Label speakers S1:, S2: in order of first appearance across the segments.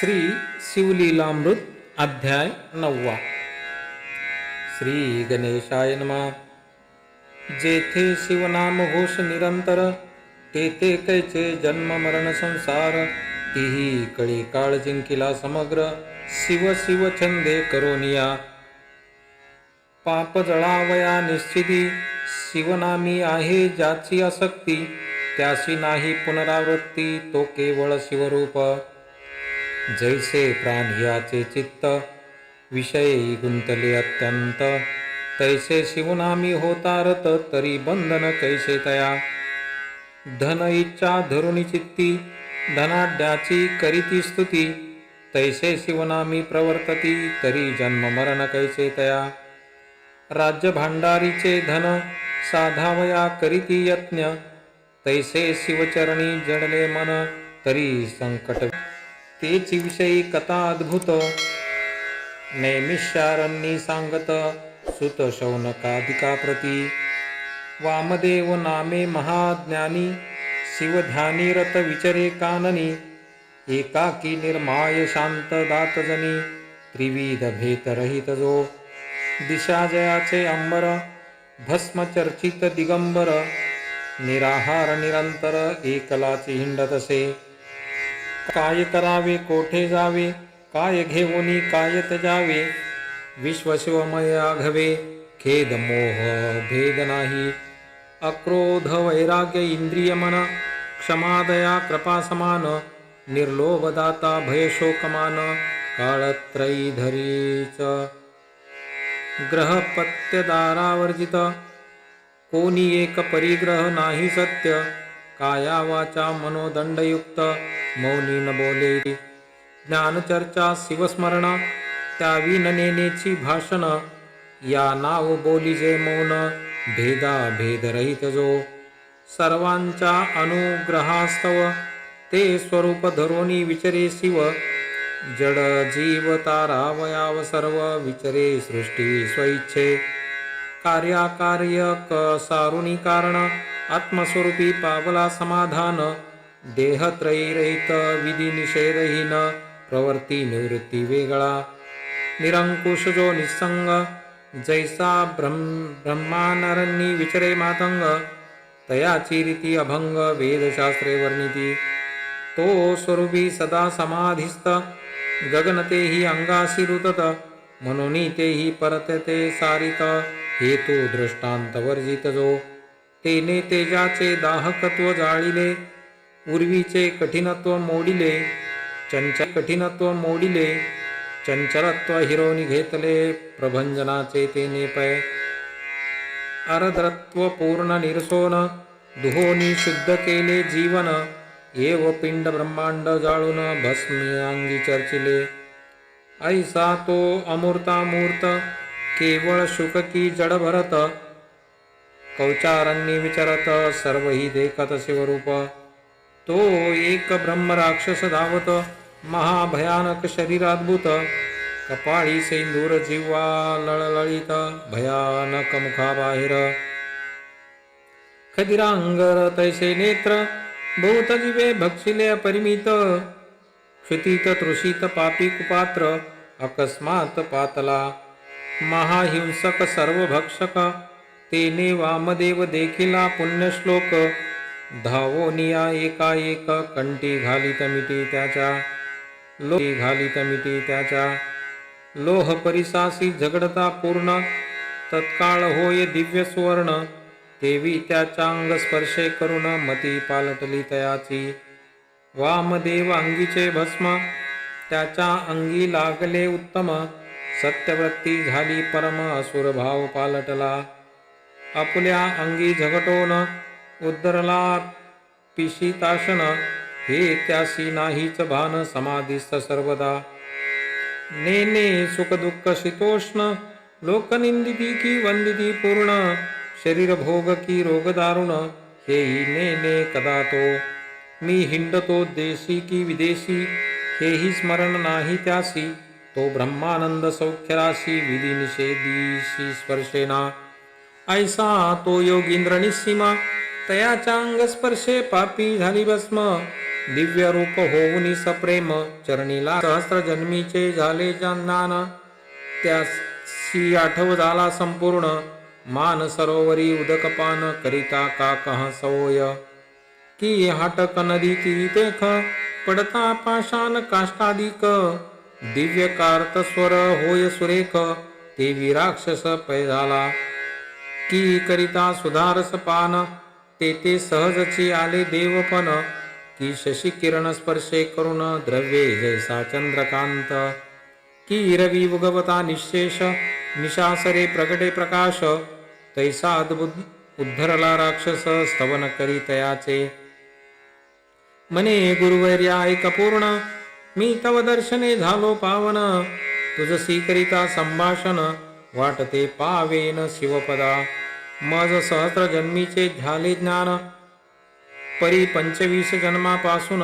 S1: श्री शिवलीलामृत अध्याय नववा. श्री गणेशाय नमा. जेथे शिवनाम घोष निरंतर तेथे कैचे जन्म मरण संसार तीही कळी काळ जिंकिला समग्र शिव शिव छंदे करोनिया पाप जळावया निश्चिती शिवनामी आहे ज्याची आसक्ती त्याशी नाही पुनरावृत्ती तो केवळ शिवरूप. जैसे प्राण याचे चित्त विषयी गुंतले अत्यंत. तैसे शिवनामी होता रत तरी बंधन कैसे तया? धन इच्छा धरुणी चित्ती धनाढ्याची करीती स्तुती. तैसे शिवनामी प्रवर्तती तरी जन्म मरण कैसे तया? राज्य भांडारीचे धन साधावया करीती यत्न तैसे शिवचरणी जडले मन तरी संकट तेच विषयी कथा अद्भुत. नैमिष्यारण्यी सांगत सुत शौनकादिका प्रती वामदेव नामे महाज्ञानी शिवध्यानी रत विचरे काननी एकाकी निर्माय शांत दातजनी त्रिविध भेतरहित जो दिशा जयाचे अंबर भस्मचर्चित दिगंबर निराहार निरंतर एकलाची हिंडत असे काय करावे कोठे जावे काय घेऊनी काय तजावे विश्वशिवमय आघवे खेद मोह भेद नाही. अक्रोध वैराग्य इंद्रिय मन क्षमादया कृपा समान निर्लोभदाता भयशोकमान काळत्रयी धरीच ग्रहपत्यदारावर्जित कोणी एक परिग्रह नाही सत्य. काया वाचा मनोदंडयुक्त मौनी न बोले. ज्ञानचर्चा शिवस्मरण त्यावी न नेनेची भाषण. या नाव बोली जे मौन भेदा भेदरहित जो. सर्वांच्या अनुग्रहास्तव ते स्वरूप धरोनी विचरे शिव. जड जीव तारावयाव सर्व विचरे सृष्टी स्वइच्छे कार्याकार्य क सारुणी कारण आत्मस्वरूपी पावला समाधान देहत्रयीरहित विधी निषेधहीन प्रवृत्ती निवृत्ती वेगळा. निरंकुश जो निसंग जैसा ब्रह्म ब्रह्मानरणी विचरे मातंग तयाची रीती अभंग वेदशास्त्रे वर्णिती. तो स्वरूपी सदा समाधिस्त गगनते ही अंगासी रुतत म्हणून तेही परतते सारित हेतु दृष्टांत वर्जित जो तेने तेजाचे दाहकत्व जाळिले उर्वीचे कठीणत्व मोडिले चंचल कठीणत्व मोडिले चंचलत्व हिरोनी घेतले प्रभंजनाचे तेने पै. अरद्रत्व पूर्ण निरसोन दुहोनी शुद्ध केले जीवन एव पिंड ब्रह्मांड जाळून भस्मी अंगी चर्चिले. ऐसा तो अमूर्तामूर्त केवळ शुक की जड भरत कौचारण्य विचारत सर्व ही देखत शिवरूप. तो एक ब्रह्म राक्षस धावत महाभयानक शरीराद्भुत. कपाळी सेंदूर जिव्हा लळलळीत भयानक मुखाबाहेर. खदिरांगर तैसे नेत्र बहुत जीवे भक्षिले अपरिमित क्षुतीत तृषित पापी कुपात्र अकस्मात पातला. महाहिंसक सर्व भक्षक तेने वामदेव देखिला पुण्यश्लोक. धावोनिया एकाएक कंटी घालित मिटी त्याच्या. लो घालित मिटी त्याच्या. लोह परिसासी झगडता पूर्ण. तत्काळ होय दिव्य सुवर्ण. देवी त्याच्या अंग स्पर्शे करून मती पालटली तयाची. वामदेव अंगीचे भस्म. त्याच्या अंगी लागले उत्तम. सत्यवृत्ती झाली परम असुर भाव पालटला. आपुल्या अंगी झगटोन उद्धरला पिशिताशन हे त्यासी नाहीच भान समाधीस्त सर्वदा. नेने सुखदुःख शीतोष्ण लोकनिंदिती की वंदिती पूर्ण शरीर भोग की रोग दारुण हेही नेने कदा तो मी हिंडतो देशी की विदेशी हेही स्मरण नाही त्यासी तो ब्रह्मानंद सौख्यराशी विधी निषेधीशी स्पर्शेना. ऐसा तो योगींद्र निस्सीमा तयाच्या अंग स्पर्शे पापी झाली भस्म दिव्य रूप होऊनी सप्रेम चरणीला सहस्र जन्मीचे झाले ज्ञान त्यासी आठव झाला संपूर्ण मान सरोवरी उदकपान करिता का कह सवय. की हाटक नदी ती देख पडता पाषाण काष्टादिक दिव्य कार्त स्वर होय सुरेख ते विराक्षस पै झाला की करिता सुधारस पान तेते सहजची आले देवपन की शशी किरण स्पर्शे करुण द्रव्ये जैसा चंद्रकांत. की रवी उगवता निशेष निशासरे प्रगटे प्रकाश तैसा अद्भुत उद्धरला राक्षस स्तवन करी तयाचे. मने गुरुवर्या ऐक पूर्ण मी तव दर्शने झालो पावन तुझसी करिता संभाषण वाटते पावेन शिवपदा. मज सहस्र जन्मीचे झाले ज्ञान. परी पंचवीस जन्मापासून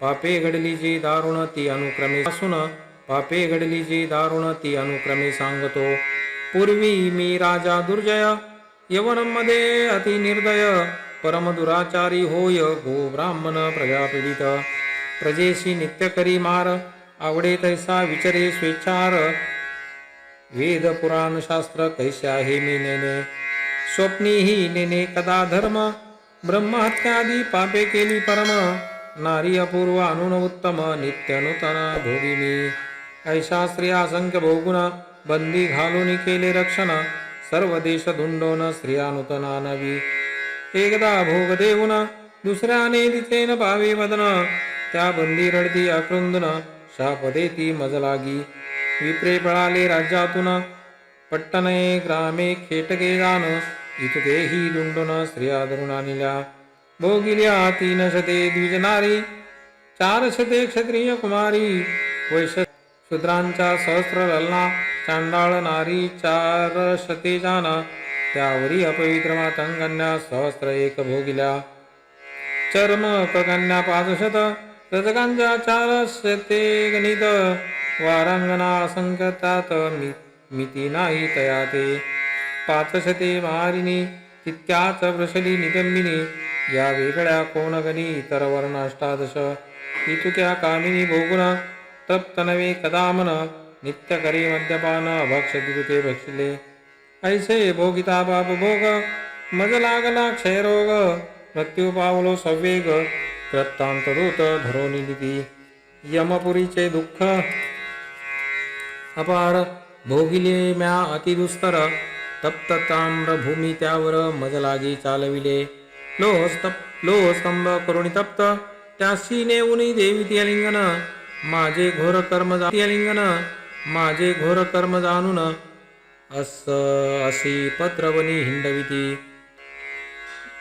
S1: पापे घडली जी दारुण ती अनुक्रमे पासून पापे घडली जी दारुण ती अनुक्रमे सांगतो. पूर्वी मी राजा दुर्जय यवनमध्ये अति निर्दय परम दुराचारी होय गो ब्राह्मण प्रजापीडित. प्रजेशी नित्य करी मार आवडे तैसा विचरे स्वेच्छार वेद पुराण शास्त्र कैसे आहे मी नेने स्वप्नीही नेने कदा धर्म? ब्रह्महत्यादी पापे केली परम? नारी अपूर्व अनुन उत्तम नित्य नूतन मी ऐशा स्त्रिया असंख्य भोगुण बंदी घालून केले रक्षण. सर्व देश धुंडोन स्त्रिया नूतना नवी एकदा भोग देऊन दुसऱ्याने तिचे पावे वदन. त्या बंदी रडती अकृंदन शाप देती मजलागी. विप्रे पळाले राज्यातून पट्टणे ग्रामे खेटके जान इतके ही दुंडुन स्त्रिया धरुणानिल्या भोगिल्या तीन शते द्विजनारी चार शते क्षत्रिय कुमारी वैश्य शूद्रांच्या सहस्र ललना चांडाळ नारी चार शते जाना त्यावरी अपवित्र मातंगन्या सहस्र एक भोगिल्या. चर्म कन्या पाचशत रजकांच्या चार शते गणित वारांगना असंख्य मी मिती नाही तया ते। पाचशते मारिनी तितक्याच वृषली निगंबिनी या वेगळ्या कोणगणी इतर वर्ण अष्टादश इतुक्या कामिनी भोगुन तप्त नवे कदामन। नित्य करी मद्यपान भक्ष दिदुके भक्षिले। ऐसे भोगिता बाप भोग मज लागला क्षयरोग। मृत्यू पावलो संवेग कृत्तांतरूत धरोनी यमपुरीचे दुःख अपार भोगिले म्या अतिदुस्तर तप्त ताम्र भूमी त्यावर मज लागी चालविले लोहस्तप लोहस्तंभ करुणी तप्त त्यासी नेऊनी देवी ती माझे घोर कर्म जा माझे घोर कर्म जाणून अस अशी पत्रवनी हिंडविती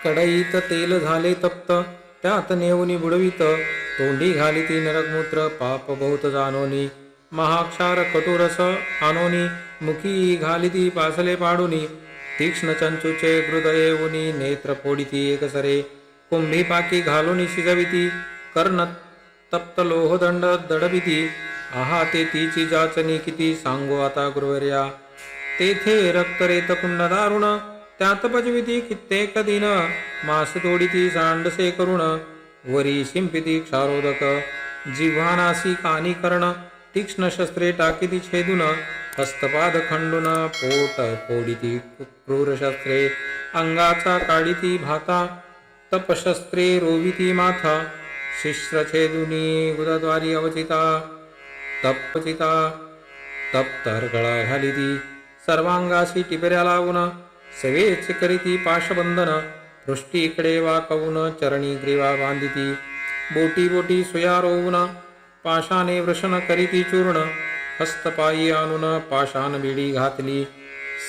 S1: कडईत तेल झाले तप्त त्यात नेऊनी बुडवित तोंडी घालिती नरकमूत्र पाप बहुत जाणोनी. महाक्षार कटुरस आनोनी मुखी घालिती पासले पाडुनी तीक्ष्ण चंचूचे हृदये उनी नेत्र फोडिती एकसरे कुंभी पाकी घालुनी शिजविती कर्ण तप्त लोहदंड दडविती आहा ते तिची जाचनी किती सांगू आता गुरुवर्या. तेथे रक्तरेत कुंड दारुण त्यात पचविती कित्येक दिन मास तोडिती सांडसे करुण वरी शिंपिती क्षारोदक जिव्हानासी कानी कर्ण तीक्ष्ण शस्त्रे टाकिती छेदून हस्तपाद खंडून पोट फोडिती क्रूर शस्त्रे अंगाचा काढिती भाता तपशस्त्रे रोविती माथा शिश्रछेदुनी गुदद्वारी अवचिता तपचिता तप्तरगळा घालिती सर्वांगाशी टिपऱ्या लावून सवेच करीती पाशबंधन पृष्टी इकडे वाकवून चरणी ग्रीवा बांधिती बोटी बोटी सुया रोवून पाशाने वृषण करीती चूर्ण हस्तपायी आणून पाशान बिडी घातली।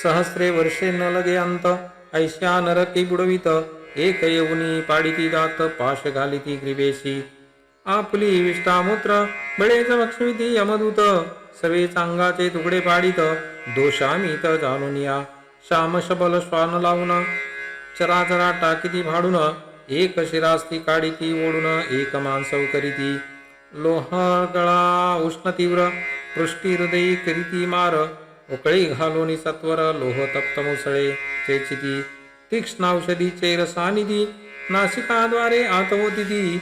S1: सहस्रे वर्षे न लगे अंत ऐश्या नरकी बुडवित। एक येऊनी पाडिती दात पाश घालिती ग्रीवेशी। आपली विष्टामूत्र बळेच लक्ष्मीती यमदूत। सवे चांगाचे तुकडे पाडित दोषामीत जाणून या श्यामशबल श्वान लावून चराचरा टाकीती भाडून। एक शिरास्ती काढिती ओढून एक मांसव करीती। लोहगळा उष्ण तीव्र पृष्टी हृदयी करीती मार उकळी घालोनी सत्वर लोह तप्त मुसळे चेचिती तीक्ष्ण औषधीचे रसानिधी नासिकाद्वारे आतवती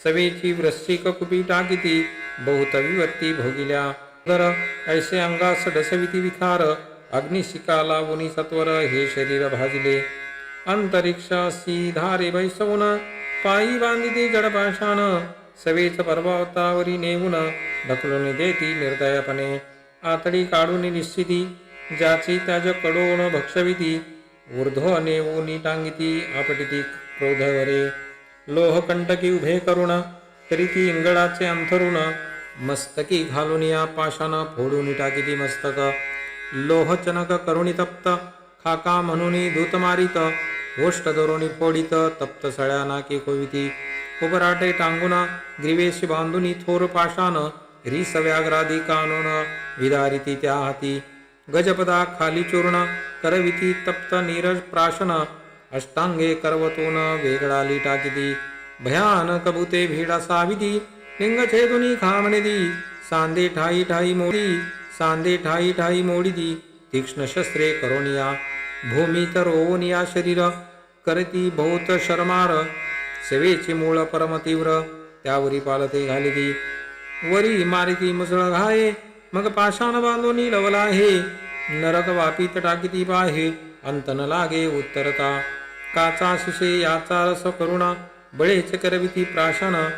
S1: सवेची वृश्चिक कुपी टाकिती बहुत विवर्ती भोगिल्या दर ऐसे अंगास डसविती विखार अग्निशिका लावुनी सत्वर हे शरीर भाजिले अंतरिक्षासी धारे बैसवून पायी बांधिते जडपाषाण सवेच पर्वतावरी नेऊन ढकलून देती निर्दयपणे. आतडी काढून निश्चिती ज्याची त्याज कडोन भक्षविती ऊर्ध्व नेऊनी टांगिती आपटिती क्रोधवरे. लोहकंटकी उभे करुण करीती इंगळाचे अंथरुण मस्तकी घालून या पाशानं फोडून टाकिती मस्तक. लोहचनक करुणी तप्त खाका म्हणून धूतमारित गोष्ट दोरोणी फोडित तप्त सळ्या नाकी कोविती उबराटे टांगून ग्रीवेशी बांधुनी थोर पाशान रिस व्याघ्रादी कानून विदारिती त्या हाती गजपदा खाली चूर्ण करविती तप्त नीरज प्राशन अष्टांगे करवतून वेगळाली टाकिती भयान कबुते भीडा साविती लिंग छेदुनी खामणेदी सांदे ठाई ठाई मोडी सांदे ठाई ठाई मोडिदी तीक्ष्ण शस्त्रे करोनिया भूमीत रोवनिया शरीर करती बहुत शर्मार सेवेची मूळ परम तीव्र त्यावरी पालते घालिती. वरी मारिती मुसळ घाये मग पाषाण बांधोनी लवला हे नरक वापीत टाकिती पाहे अंत न लागे उत्तरता. काचा शिशे याचा रस करुणा बळेच करविती प्राशन.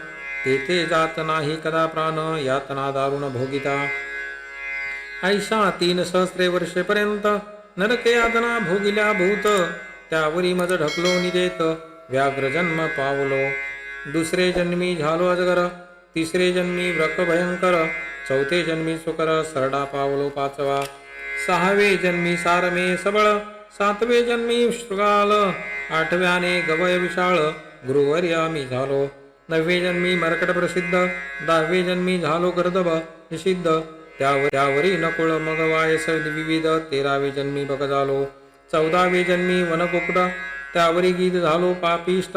S1: तेथे जात नाही कदा प्राण यातना दारुण भोगिता. ऐशा तीन सहस्रे वर्षेपर्यंत नरके यातना भोगिल्या भूत. त्यावरी मज ढकलो निदेत व्याघ्र जन्म पावलो। दुसरे जन्मी झालो अजगर। तिसरे जन्मी व्रक भयंकर। चौथे जन्मी सुकर। सरडा पावलो पाचवा। सहावे जन्मी सारमे सबळ। सातवे जन्मी शृगाल आठव्याने गवय विशाळ। गुरुवर्य मी झालो। नववे जन्मी मरकट प्रसिद्ध। दहावे जन्मी झालो गर्दभ निषिद्ध। त्यावर त्यावरी नकुळ मग वायस विविध। तेरावे जन्मी बग झालो चौदावे जन्मी वनकुकुट। त्यावरी गीत झालो पापिष्ट.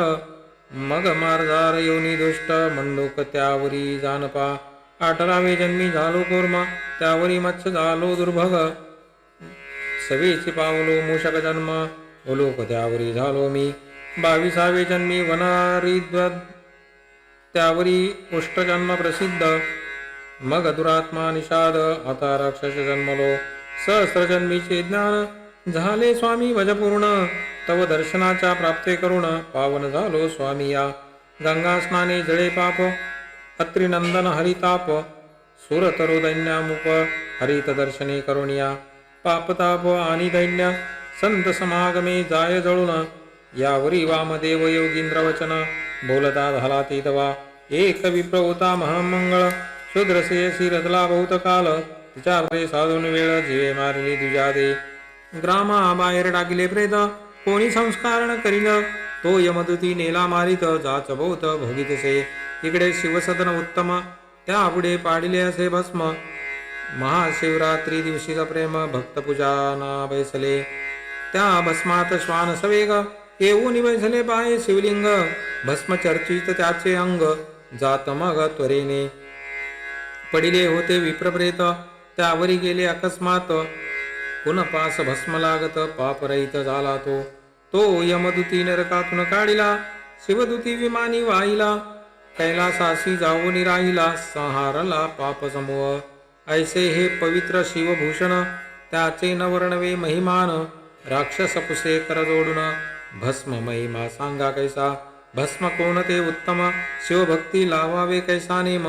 S1: मग मारदार योनी दुष्ट मंडोक त्यावरी जानपा. अठरावे जन्मी झालो कोरमा त्यावरी मत्स्य झालो दुर्भग. सवेची पावलो मूषक जन्म उलोक त्यावरी झालो मी. बावीसावे जन्मी वनारिद्वद त्यावरी उष्टजन्म प्रसिद्ध. मग दुरात्मा निषाद आता राक्षस जन्मलो. सहस्त्रजन्मीचे ज्ञान झाले स्वामी भजपूर्ण तव दर्शनाच्या प्राप्ते करुण पावन झालो स्वामी या. गंगा स्नाने जळे पाप अत्रिनंदन हरिताप सुरतरु दैन्यामुप हरित दर्शने करुणिया. पापताप आणि दैन्य संत समागमे जाय जळून यावरी वामदेव योगींद्र वचन बोलता झाला ते तवा एक विप्र महामंगळ शूद्रसेयसी रजला बहुत काल तिच्या साधून वेळ जीवे मारली तुझ्या दे ग्रामा बाहेर डागिले प्रेत कोणी संस्कारण करीन तो यमदूती नेला मारित जाच बहुत भोगितसे. इकडे शिवसदन उत्तम त्या पुढे पाडिले असे भस्म. महाशिवरात्री दिवशीचा प्रेम भक्तपूजाना बैसले. त्या भस्मात श्वान सवेग येऊन बैसले पाय शिवलिंग. भस्म चर्चित त्याचे अंग जात मग त्वरेने. पडिले होते विप्रप्रेत त्यावरी गेले अकस्मात. पुनपास भस्म लागत पापरहित झाला तो तो यमदुती नरकातून काढिला शिवदुती विमानी वाहिला कैलासासी जाऊन राहिला संहारला पाप समूह ऐसे हे पवित्र शिवभूषण त्याचे नवर्णवे महिमान राक्षस पुसे कर जोडून भस्म महिमा सांगा कैसा भस्म कोणते उत्तम शिवभक्ती लावावे कैसा नेम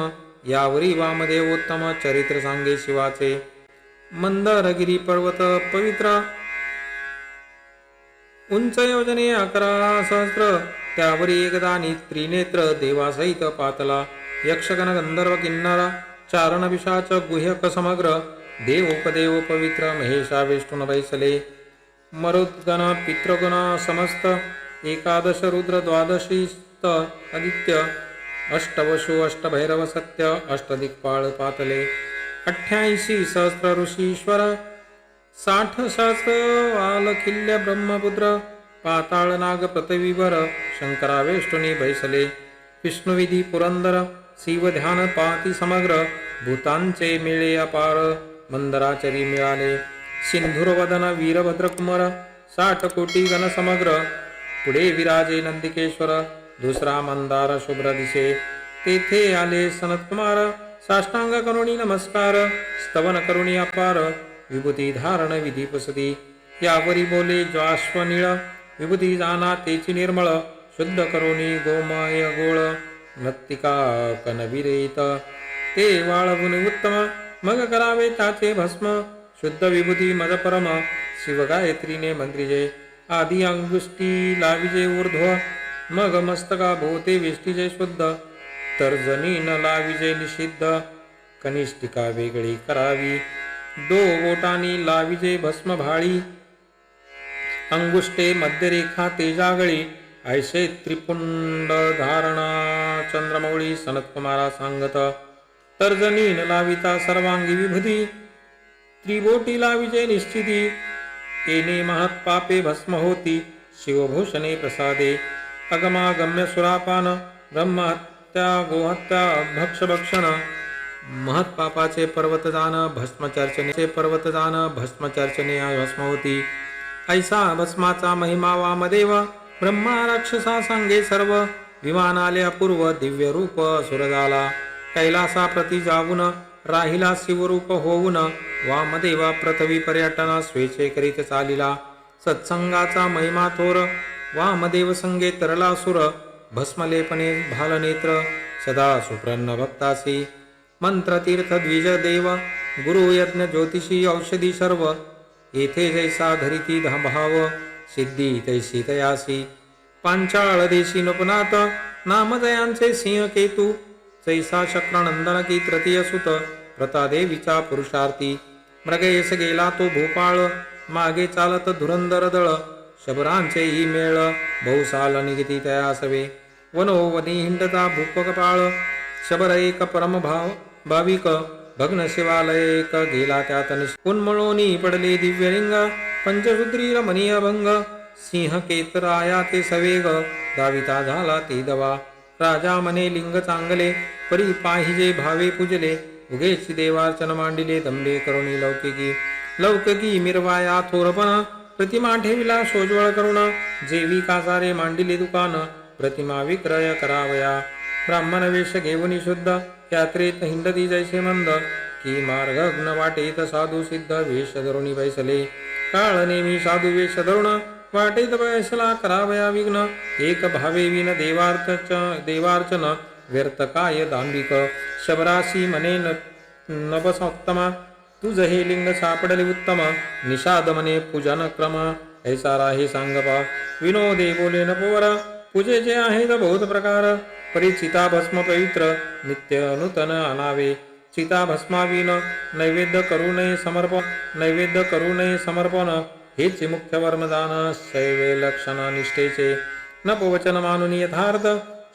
S1: यावरी वामदेव उत्तम चरित्र सांगे शिवाचे। मंदारगिरी पर्वत पवित्र। उंच योजने अकरा सहस्त्र त्यावरी एकदा त्रिनेत्र देवासहित पातला। यक्षगण गंधर्व किन्नर चारण विशाच गुह्यक समग्र। देव उपदेव पवित्र महेशा विष्णुन बैसले। मरुद्गण पितृगण समस्त। एकादश रुद्र द्वादशीस्त आदित्य। अष्टवशु अष्टभैरव सत्य अष्टदिक्पाळ पातले। अठ्ठ्याऐंशी सहस्र ऋषीश्वर साठ सहस्र वालकिल्य ब्रह्मपुत्र पाताळ नाग पृथ्वीवर शंकरावेष्टुनी भैसले विष्णुविधी पुरंदर शिव ध्यान पाती समग्र भूतांचे मिळे अपार मंदराचरी मिळाले सिंधुरवदन वीरभद्रकुमार साठ कोटी गण समग्र पुढे विराजे नंदिकेश्वर दुसरा मंदार शुभ्र दिसे तेथे आले सनतकुमार साष्टांग करुणी नमस्कार स्तवन करुणी अपार विभूती धारण विधी पसती यावरी बोले ज्वाश्वनीळ विभूती जाना तेची निर्मळ शुद्ध करुणी गोमय गोळ मृत्तिका कनविरेत। ते वाळवून उत्तम मग करावे त्याचे भस्म शुद्ध विभूती मज परम शिवगायत्रीने मंत्रिजे आदि अंगुष्टी लाविजे ऊर्ध्व मग मस्तका भोवते वेष्टीजे शुद्ध। तर्जनी न लाविजे निषिद्ध. कनिष्ठिका वेगळी करावी. दो बोटानी लाविजे भस्म भाळी. अंगुष्टे मध्यरेखा तेजागळी. ऐसे त्रिपुंड धारणा चंद्रमौळी सनतकुमारा सांगत. तर्जनी न लाविता सर्वांगी विभूती. त्रिबोटी लाविजे निश्चिती. येणे महत्पापे भस्म होती. शिवभूषणे प्रसादे. अगमागम्य सुरापान. ब्रह्महत्या गोहत्या भक्षभक्षण. महत पापाचे पर्वत जाण भस्मचर्चनेचे पर्वत जाण भस्मचर्चने भस्म होती ऐसा भस्माचा महिमा वामदेव ब्रह्मा राक्षसा सांगे सर्व. विमान आले अपूर्व दिव्य रूप सुर झाला कैलासा प्रति जाऊन राहिला शिवरूप होऊन वामदेवा पृथ्वी पर्यटन स्वेच्छे करीत चालिला. सत्संगाचा महिमा थोर वामदेव संगे तरला सुर भस्मलेपणे भालनेत्र सदा सुप्रन्न भक्तासी मंत्र द्विज देव गुरु यज्ञ ज्योतिषी औषधी सर्व। येथे जैसा धरिती धाभाव सिद्धी तैसी तयासी पांचाळ देशी नपुनात नामदयांचे सिंह केतू जैसा शक्रनंदन की तृतीय सुत प्रतादेवीचा पुरुषार्थी। मृगयस गेला तो भोपाळ मागे चालत धुरंदर दळ। शबरांचे ही मेळ बहुसाल निगती तयासवे। वनो वनोवनी हिंडता भूपकपाळ शबर एक परम भाव भाविक भग्न शिवालय एक गेला त्यात उन्मळोनी पडले दिव्यलिंग पंचसूत्री रमणीय भंग सिंह केतराया ते सवेग दाविता झाला ते दवा. राजा मने लिंग चांगले परी पाहिजे भावे पूजले. उगेच देवार्चन मांडिले दमले करुणी लौकिकी. लौकिकी मिरवाया थोरपण प्रतिमा ठेविला सोज्वळ करुण. जेवी कासारे मांडिले दुकान प्रतिमा विक्रय करावया। ब्राह्मण वेश घेऊन शुद्ध यात्रेत हिंडती जैसे मंद। की मार्गग्न वाटेत साधू सिद्ध वेश धरुणी बैसले। काळ नेमी साधू वेश धरुण वाटेत बैसला करावया विघ्न। एक भावे विन देवार्च देवार्चन व्यर्थ काय दांभिक शबराशी मने न नभसोत्तमा तुझ हे लिंग सापडले उत्तम। निषाद मने पूजन क्रम। ऐसा राही सांगपा। विनोदे बोले न पोवर। पूजेचे आहेत बहुत प्रकार. परिचिता भस्म पवित्र नित्य नूतन आणावे चिता भस्माविन नैवेद्य करू नये समर्पण नैवेद्य करू नये समर्पण. हेच मुख्य वर्मदान शैवे लक्षण निष्ठेचे. न मानुनी यथार्थ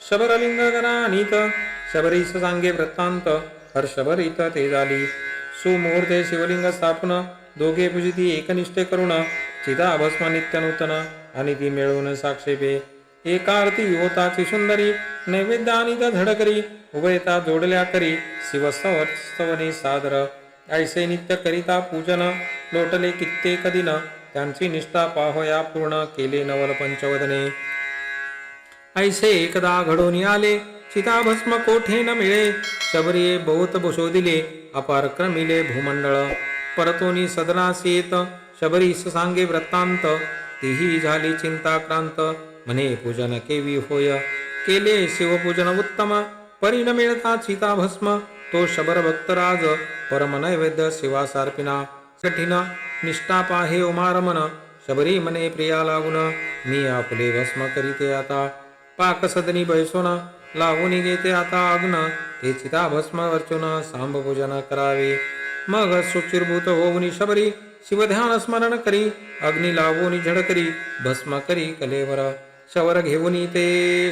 S1: शबरलिंग गणानीत. शबरीस सांगे वृत्तांत हर्षभरित ते झाली सुमुहूर्ते शिवलिंग स्थापन दोघे पूजिती एकनिष्ठे करुण. चिता भस्म नित्य नूतन आणि ती मिळवून साक्षेपे. एका आरती होताची सुंदरी नैवेद्य आणि धडकरी उभयता जोडल्या करी शिवस्तवनी सादर. ऐसे नित्य करिता पूजन लोटले कित्येक दिन त्यांची निष्ठा पाहोया पूर्ण केले नवल पंचवदने. ऐसे एकदा घडून आले चिताभस्म कोठे न मिळे शबरीये बहुत शोधिले अपार क्रमिले भूमंडळ. परतोनी सदनास येत शबरीस सांगे वृत्तांत तीही झाली चिंताक्रांत. म्हणे पूजन केवी होय? केले शिवपूजन उत्तम परी न मिळता चिताभस्म तो शबर भक्तराज परम नैवेद्य शिवा कठीण निष्ठा पाहे उमारमन शबरी मने प्रिया लागून मी आपले भस्म करीते आता पाक सदनी बैसोन लावून घेते आता अग्न ते चिता भस्म अर्चुन सांब पूजन करावे. मग सुचिरभूत होऊन शबरी शिवध्यान स्मरण करी अग्नी लावून झडकरी भस्म करी कलेवर. शवर घेऊन ते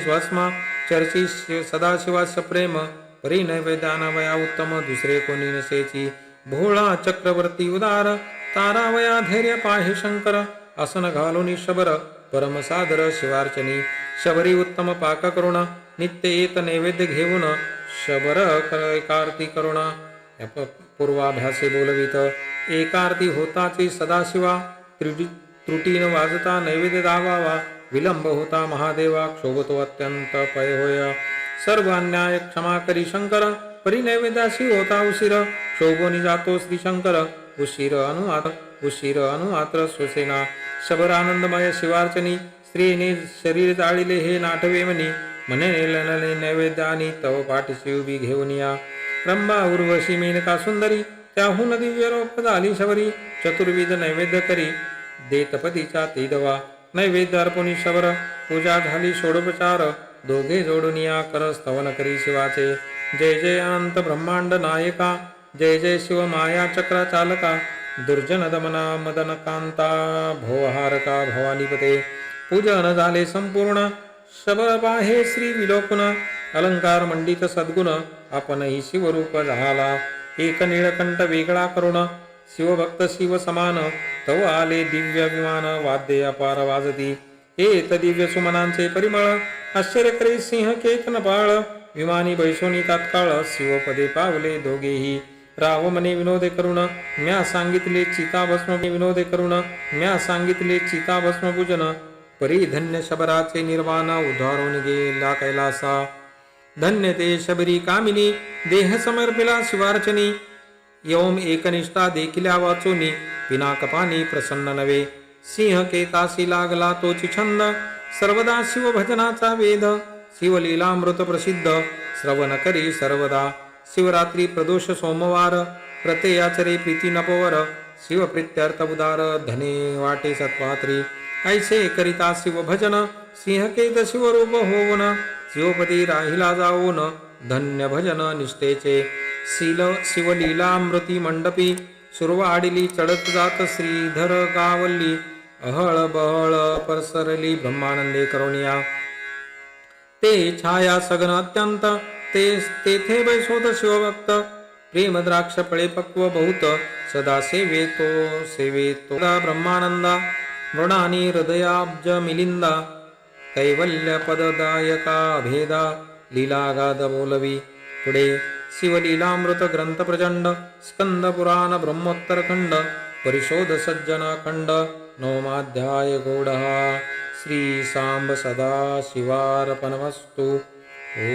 S1: भस्म चर्ची शिव- सदाशिवास प्रेम परी नैवेदान वया उत्तम दुसरे कोणी नसेची भोळा चक्रवर्ती उदार तारावया धैर्य पाहे शंकर आसन घालून शबर परम सादर शिवार्चनी शबरी उत्तम पाक करुणा नित्य येत नैवेद्य घेऊन शबर एकार्ती करुणा। पूर्वाभ्यासे बोलवित एकार्ती होताची सदाशिवा त्रुटी त्रुटीन वाजता नैवेद्य दावावा विलंब होता महादेवा क्षोभतो अत्यंत पय होय। सर्व अन्याय क्षमा करी शंकर परिनैवेद्याशी होता उशीर। क्षोभोनी जातो श्री शंकर उशीर अनुआत उशीर अनुआत्र सुसेना। शबरानंदमय शिवार्चनी स्त्रीने शरीर जाळीले हे नाठवे म्हणी। म्हणे नेलनले नैवेद्यानी तव पाठीशी उभी घेऊन या। रंभा उर्वशी मेनका सुंदरी त्याहून दिव्य रोप झाली शबरी। चतुर्विध नैवेद्य करी देतपतीच्या तेदवा। नैवेद्य अर्पणी शबर पूजा झाली षोडोपचार दोघे जोडून या कर स्तवन करी शिवाचे. जय जय अनंत ब्रह्मांड नायका जय जय शिव माया चक्र चालका दुर्जन दमना मदन कांता भोहारका भवानीपते. पूजन झाले संपूर्ण शबर बाहे श्री विलोकन अलंकार मंडित सद्गुण आपणही शिवरूप झाला. एक निळकंठ वेगळा करुण शिवभक्त शिव समान तव आले दिव्य विमान वाद्य अपार वाजती. हे दिव्य सुमनांचे परिमळ आश्चर्यकरी सिंह केतन बाळ. विमानी बैसोनी तात्काळ शिवपदे पावले दोघेही. राव मने विनोदे करुण म्या सांगितले चिता भस्म विनोदे करुण म्या सांगितले चिता भस्म पूजन. परिधन्य शबराचे निर्वाण उधारून गेला कैलासा. धन्य ते शबरी कामिनी देह समर्पिला शिवार्चनी. यौम एकनिष्ठा देखिल्या वाचोनी. विनाकपानी प्रसन्न नवे सिंह केतासी लागला तोची छंद सर्वदा शिव भजनाचा वेद शिवलीलामृत प्रसिद्ध। श्रवण करी सर्वदा। शिवरात्री प्रदोष सोमवार। प्रत्ययाचरे प्रीती नपवर। शिव प्रीत्यर्थ उदार। धने वाटे सत्वात्री ऐसे करिता शिव भजन सिंह केत शिवरूप होवन शिवपती राहिला जाऊन। धन्य भजन निष्ठेचे। शिल शिवलीलामृती मंडपी सुरवाडिली चढत जात श्रीधर गावल्ली अहळ बहळ परसरली ब्रह्मानंदे करुणिया. ते छाया सगन अत्यंत ते तेथे बैसोत शिवभक्त. प्रेम द्राक्ष फळे पक्व बहुत सदा सेवेतो सेवेतो. ब्रह्मानंदा मृणानी हृदयाब्ज मिलिंदा. कैवल्य पददायका भेदा लीलागाद बोलवी पुढे शिवलीलामृतग्रन्थप्रचण्ड स्कन्दपुराण ब्रह्मोत्तरखण्ड परिशोधसज्जनखण्ड नवमाध्याय गौढः सदा शिवार्पणमस्तु ओ।